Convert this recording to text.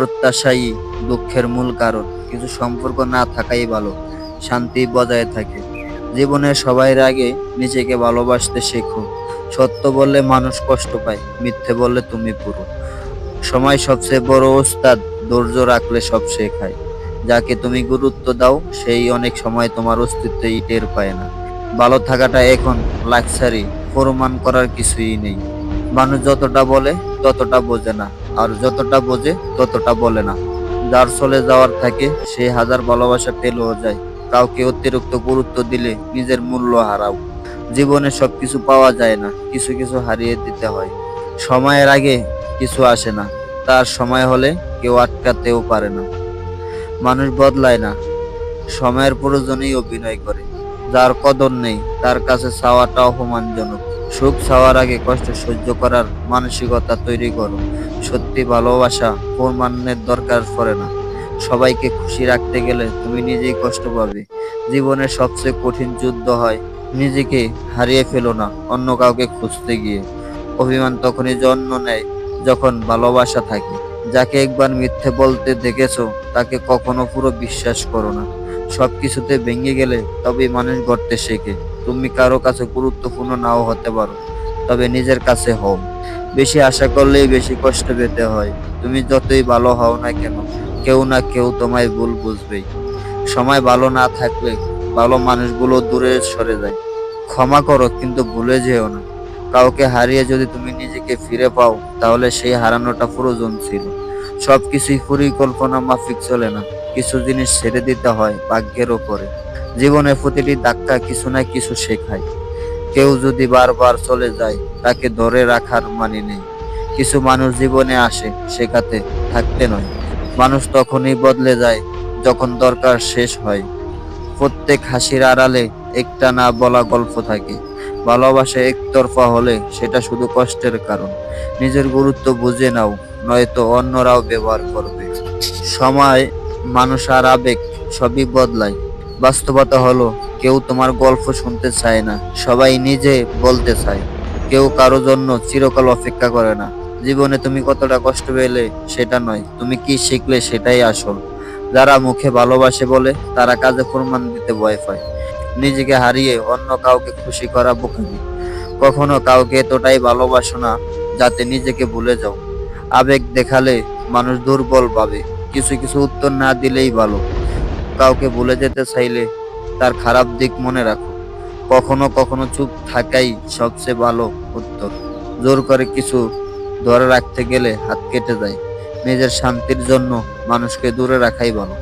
অপ্রত্যাশাই দুঃখের মূল কারণ। কিছু সম্পর্ক না থাকাই ভালো, শান্তি বজায় থাকে। জীবনে সবাই আগে নিজেকে ভালোবাসতে শেখো। সত্য বললে মানুষ কষ্ট পায়, মিথ্যে বললে তুমি পুরো। সময় সবচেয়ে বড় ওস্তাদ, ধৈর্য রাখলে সব শেখায়। যাকে তুমি গুরুত্ব দাও, সেই অনেক সময় তোমার অস্তিত্বই টের পায় না। ভালো থাকাটা এখন লাক্সারি প্রমাণ করার কিছুই নেই। মানুষ যতটা বলে, ততটা বোঝে না। আর যতটা বোঝে ততটা বলে না। যার চলে যাওয়ার থাকে, সে হাজার ভালোবাসা পেলেও যায়। কাউকে অতিরিক্ত গুরুত্ব দিলে নিজের মূল্য হারাও। জীবনে সব কিছু পাওয়া যায় না, কিছু কিছু হারিয়ে দিতে হয়। সময়ের আগে কিছু আসে না, তার সময় হলে কেউ আটকাতেও পারে না। মানুষ বদলায় না, সময়ের প্রয়োজনেই অভিনয় করে। যার কদর নেই, তার কাছে চাওয়াটা অপমানজনক। সুখ চাওয়ার আগে কষ্ট সহ্য করার মানসিকতা তৈরি করো। সত্যি ভালোবাসা প্রমাণের দরকার পড়ে না। সবাইকে খুশি রাখতে গেলে তুমি নিজেই কষ্ট পাবে। জীবনের সবচেয়ে কঠিন যুদ্ধ হয় নিজেকে হারিয়ে ফেলো না, অন্য কাউকে খুঁজতে গিয়ে। অভিমান তখনই জন্ম নেয় যখন ভালোবাসা থাকে। যাকে একবার মিথ্যে বলতে দেখেছ, তাকে কখনো পুরো বিশ্বাস করো না। সবকিছুতে ভেঙে গেলে তবেই মানুষ গড়তে শেখে। তুমি কারও কাছে গুরুত্বপূর্ণ নাও হতে পারো, তবে নিজের কাছে হও। বেশি আশা করলেই বেশি কষ্ট পেতে হয়। তুমি যতই ভালো হও না কেন, কেউ না কেউ তোমায় ভুল বুঝবেই। সময় ভালো না থাকলে ভালো মানুষগুলো দূরে সরে যায়। ক্ষমা করো, কিন্তু ভুলে যেও না। কাউকে হারিয়ে যদি তুমি নিজেকে ফিরে পাও, তাহলে সেই হারানোটা প্রয়োজন ছিল। সবকিছুই পরিকল্পনা মাফিক চলে না। কিছু জিনিস ছেড়ে দিতে হয় ভাগ্যের ওপরে। জীবনের প্রতিটি ধাক্কা কিছু না কিছু শেখায়। কেউ যদি বারবার চলে যায়, তাকে ধরে রাখার মানে নেই। কিছু মানুষ জীবনে আসে, শেখাতে থাকতে নয়। মানুষ তখনই বদলে যায়, যখন দরকার শেষ হয়। প্রত্যেক হাসির আড়ালে একটা না বলা গল্প থাকে। ভালোবাসা একতরফা হলে সেটা শুধু কষ্টের কারণ। নিজের গুরুত্ব বুঝে নাও, নয়তো অন্যরাও ব্যবহার করবে। সময়, মানুষ আর আবেগ সবই বদলায়। বাস্তবতা হলো, কেউ তোমার গল্প শুনতে চায় না, সবাই নিজে বলতে চায়। কেউ কারও জন্য চিরকাল অপেক্ষা করে না। জীবনে তুমি কতটা কষ্ট পেলে সেটা নয়, তুমি কি শিখলে সেটাই আসল। যারা মুখে ভালোবাসে বলে, তারা কাজে প্রমাণ দিতে ভয় পায়। নিজেকে হারিয়ে অন্য কাউকে খুশি করা বোকামি কখনো কাউকে এতটাই ভালোবাসো না, যাতে নিজেকে ভুলে যাও। আবেগ দেখালে মানুষ দুর্বল পাবে কিছু কিছু উত্তর না দিলেই ভালো। কাউকে বলে যেতে চাইলে তার খারাপ দিক মনে রাখো। কখনো কখনো চুপ থাকাই সবচেয়ে ভালো উত্তর। জোর করে কিছু ধরে রাখতে গেলে হাত কেটে যায়। নিজের শান্তির জন্য মানুষকে দূরে রাখাই ভালো।